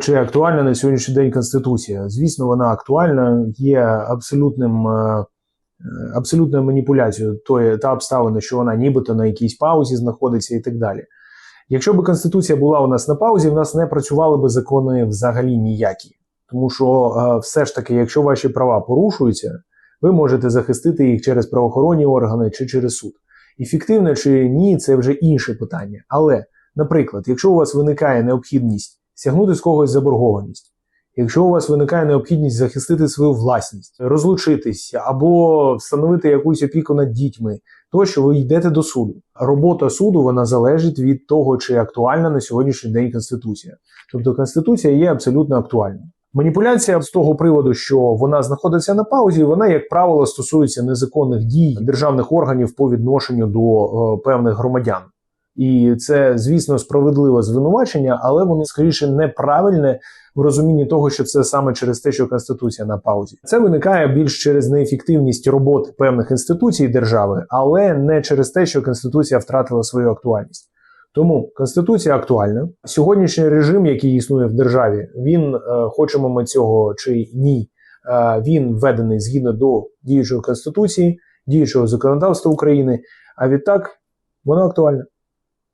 Чи актуальна на сьогоднішній день Конституція? Звісно, вона актуальна, є абсолютним, е, е, абсолютною маніпуляцією тої та обставини, що вона нібито на якійсь паузі знаходиться і так далі. Якщо б Конституція була у нас на паузі, в нас не працювали би закони взагалі ніякі. Тому що е, все ж таки, якщо ваші права порушуються, ви можете захистити їх через правоохоронні органи чи через суд. Ефективно чи ні, це вже інше питання. Але, наприклад, якщо у вас виникає необхідність стягнути з когось заборгованість, якщо у вас виникає необхідність захистити свою власність, розлучитись або встановити якусь опіку над дітьми, то що ви йдете до суду. Робота суду вона залежить від того, чи актуальна на сьогоднішній день Конституція. Тобто Конституція є абсолютно актуальною. Маніпуляція з того приводу, що вона знаходиться на паузі, вона, як правило, стосується незаконних дій державних органів по відношенню до е, певних громадян. І це, звісно, справедливе звинувачення, але воно скоріше неправильне в розумінні того, що це саме через те, що Конституція на паузі. Це виникає більш через неефективність роботи певних інституцій держави, але не через те, що Конституція втратила свою актуальність. Тому Конституція актуальна. Сьогоднішній режим, який існує в державі, він, е, хочемо ми цього чи ні, е, він введений згідно до діючої конституції, діючого законодавства України. А відтак воно актуальне.